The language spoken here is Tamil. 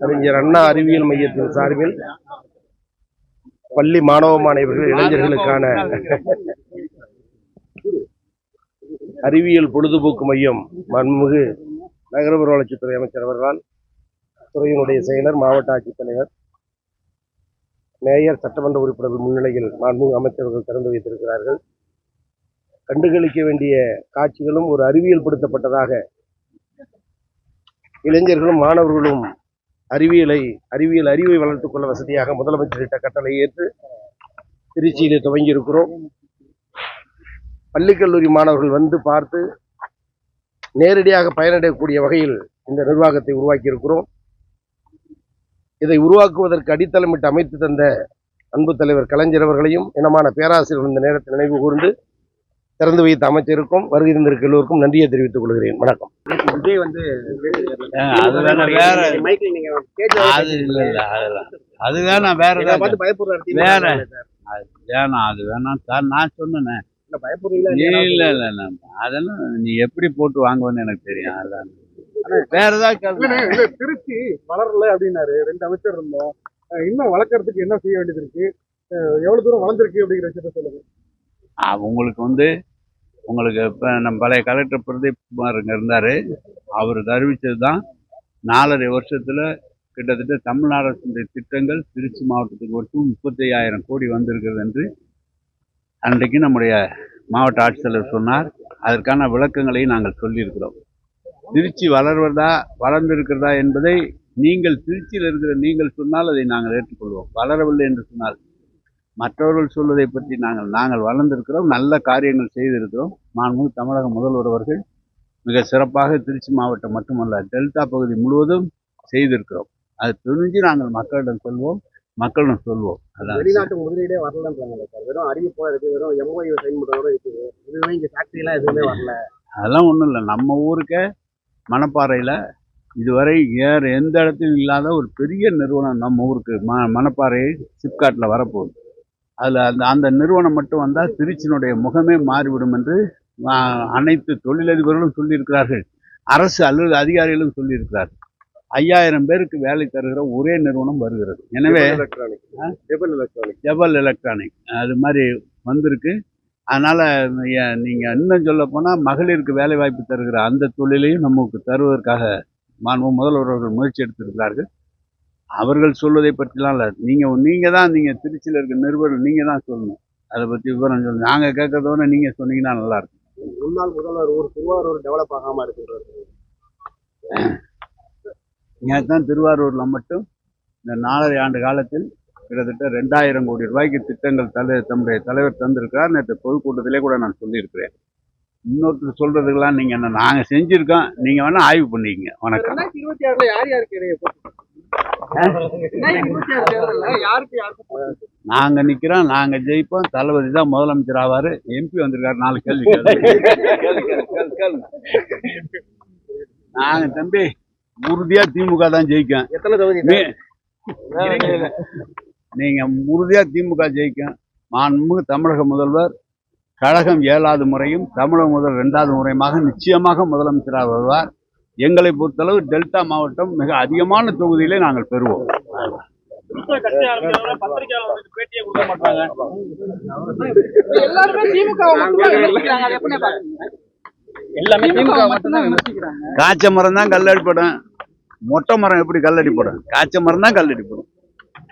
அறிஞர் அண்ணா அறிவியல் மையத்தின் சார்பில் பள்ளி மாணவ மாணவர்கள் இளைஞர்களுக்கான அறிவியல் பொழுதுபோக்கு மையம் மண்மிகு நகர்ப்புற வளர்ச்சித்துறை அமைச்சர் அவர்களால் துறையினுடைய செயலர் மாவட்ட ஆட்சித்தலைவர் மேயர் சட்டமன்ற உறுப்பினர்கள் முன்னிலையில் மாண்புமிகு அமைச்சர்கள் திறந்து வைத்திருக்கிறார்கள். கண்டுகளிக்க வேண்டிய காட்சிகளும் ஒரு அறிவியல் படுத்தப்பட்டதாக இளைஞர்களும் மாணவர்களும் அறிவியலை அறிவியல் அறிவை வளர்த்துக் கொள்ள வசதியாக முதலமைச்சரிட்ட கட்டளை ஏற்று திருச்சியிலே துவங்கி இருக்கிறோம் பள்ளிக்கல்லூரி மாணவர்கள் வந்து பார்த்து நேரடியாக பயனடையக்கூடிய வகையில் இந்த நிர்வாகத்தை உருவாக்கி இருக்கிறோம் இதை உருவாக்குவதற்கு அடித்தளமிட்டு அமைத்து தந்த அன்பு தலைவர் கலைஞர் அவர்களையும் இனமான பேராசிரியர் இந்த நேரத்தில் நினைவு கூர்ந்து திறந்து வைத்த அமைச்சருக்கும் வருகை தந்திருக்க எல்லோருக்கும் நன்றியை தெரிவித்துக் கொள்கிறேன். வணக்கம். விஜய் வந்து அது இல்ல இல்ல அதெல்லாம் அது வேணாம் வேற பார்த்து பயப்படுறாரு வேற. வேணாம் அது வேணாம். சார் நான் சொன்னேனே. இல்ல இல்ல? இல்ல இல்ல அதெல்லாம் நீ எப்படி போட்டு வாங்குவேன்னு எனக்கு தெரியும். அதெல்லாம் வேற ஏதாவது திருச்சி வளரல அப்படின்னாரு. ரெண்டு அமைச்சர் இருந்தோம். இன்னும் வளர்க்கறதுக்கு என்ன செய்ய வேண்டியது இருக்கு? எவ்வளவு தூரம் வளர்ந்துருக்கு அப்படிங்கிற விஷயத்த சொல்லுங்க. ஆ, உங்களுக்கு வந்து உங்களுக்கு இப்போ நம்ம பழைய கலெக்டர் பிரதீப் குமார் இங்கே இருந்தார். அவர் அறிவிச்சது தான் நாலரை வருஷத்தில் கிட்டத்தட்ட தமிழ்நாடு அரசுடைய திட்டங்கள் திருச்சி மாவட்டத்துக்கு மட்டும் முப்பத்தி ஐயாயிரம் கோடி வந்திருக்கிறது என்று அன்றைக்கு நம்முடைய மாவட்ட ஆட்சித்தலைவர் சொன்னார். அதற்கான விளக்கங்களையும் நாங்கள் சொல்லியிருக்கிறோம். திருச்சி வளர்வதா வளர்ந்திருக்கிறதா என்பதை நீங்கள் திருச்சியில் இருக்கிற நீங்கள் சொன்னால் அதை நாங்கள் ஏற்றுக்கொள்வோம். வளரவில்லை என்று சொன்னால் மற்றவர்கள் சொல்வதை பற்றி நாங்கள் நாங்கள் வளர்ந்திருக்கிறோம் நல்ல காரியங்கள் செய்திருக்கிறோம். மாண்புமிகு தமிழக முதல்வர் அவர்கள் மிக சிறப்பாக திருச்சி மாவட்டம் மட்டுமல்ல டெல்டா பகுதி முழுவதும் செய்திருக்கிறோம். அது துணிஞ்சு நாங்கள் மக்களிடம் சொல்வோம் மக்களிடம் சொல்வோம். அதான். வெளிநாட்டு முதலீடே வரலன்றாங்க சார். வெறும் அறிவிப்பா இருக்கு வெறும் எம்ஓஐ சைன் பண்ணுறதோட இருக்குது எதுவுமே இங்க ஃபேக்டரி எல்லாம் எதுவுமே வரல. அதெல்லாம் ஒன்றும் இல்லை. நம்ம ஊருக்கே மணப்பாறையில் இதுவரை வேறு எந்த இடத்திலும் இல்லாத ஒரு பெரிய நிறுவனம் நம்ம ஊருக்கு ம மணப்பாறை சிப்காட்டில் வரப்போகுது. அதில் அந்த அந்த நிறுவனம் மட்டும் வந்தால் திருச்சியினுடைய முகமே மாறிவிடும் என்று அனைத்து தொழிலதிபர்களும் சொல்லியிருக்கிறார்கள். அரசு அல்லது அதிகாரிகளும் சொல்லியிருக்கிறார்கள். ஐயாயிரம் பேருக்கு வேலை தருகிற ஒரே நிறுவனம் வருகிறது. எனவே எலக்ட்ரானிக் ஜெபல் எலக்ட்ரானிக் ஜபல் எலக்ட்ரானிக் அது மாதிரி வந்திருக்கு. அதனால் நீங்கள் இன்னும் சொல்ல போனால் மகளிருக்கு வேலை வாய்ப்பு தருகிற அந்த தொழிலையும் நமக்கு தருவதற்காக மாண்பு முதல்வர் அவர்கள் முயற்சி எடுத்திருக்கிறார்கள். அவர்கள் சொல்வதை பற்றிலாம் இல்லை. நீங்கள் நீங்கள் தான் நீங்கள் திருச்சியில் இருக்க நிருபர்கள் நீங்கள் தான் சொல்லணும். அதை பற்றி விவரம் சொல்லணும். நாங்கள் கேட்கறதோட நீங்கள் சொன்னீங்கன்னா நல்லாயிருக்கும் முன்னாள் முதல்வர் ஊர் திருவாரூர் டெவலப் ஆகாம இருக்குன்றாரு. நேற்று தான் திருவாரூரில் மட்டும் இந்த நாலரை ஆண்டு காலத்தில் கிட்டத்தட்ட ரெண்டாயிரம் கோடி ரூபாய்க்கு திட்டங்கள் தலை தம்முடைய தலைவர் தந்திருக்கிறார். நேற்று பொதுக்கூட்டத்திலே கூட நான் சொல்லியிருக்கிறேன். இன்னொருத்தர் சொல்றதுக்கெல்லாம் நீங்கள் என்ன நாங்கள் செஞ்சுருக்கோம். நீங்கள் வேணால் ஆய்வு பண்ணிக்கங்க. வணக்கம். இருபத்தி ஆறுல யார் யாருக்கு நாங்கள் நிற்கிறோம் நாங்கள் ஜெயிப்போம். தளபதி தான் முதலமைச்சர் ஆவார். எம்பி வந்திருக்காரு நாலு கேள்வி நாங்கள் தம்பி உறுதியாக திமுக தான் ஜெயிக்கும். எத்தனை தொகுதி? நீங்க உறுதியா திமுக ஜெயிக்கும். மாண்புமிகு தமிழக முதல்வர் கழகம் ஏழாவது முறையும் தமிழக முதல்வர் இரண்டாவது முறையுமாக நிச்சயமாக முதலமைச்சராக வருவார். எங்களை பொறுத்தளவு டெல்டா மாவட்டம் மிக அதிகமான தொகுதியிலே நாங்கள் பெறுவோம். காய்ச்ச மரம் தான் கல்லடிப்படும். மொட்டை மரம் எப்படி கல்லடிப்படும்? காய்ச்ச மரம் தான் கல்லடிப்படும்.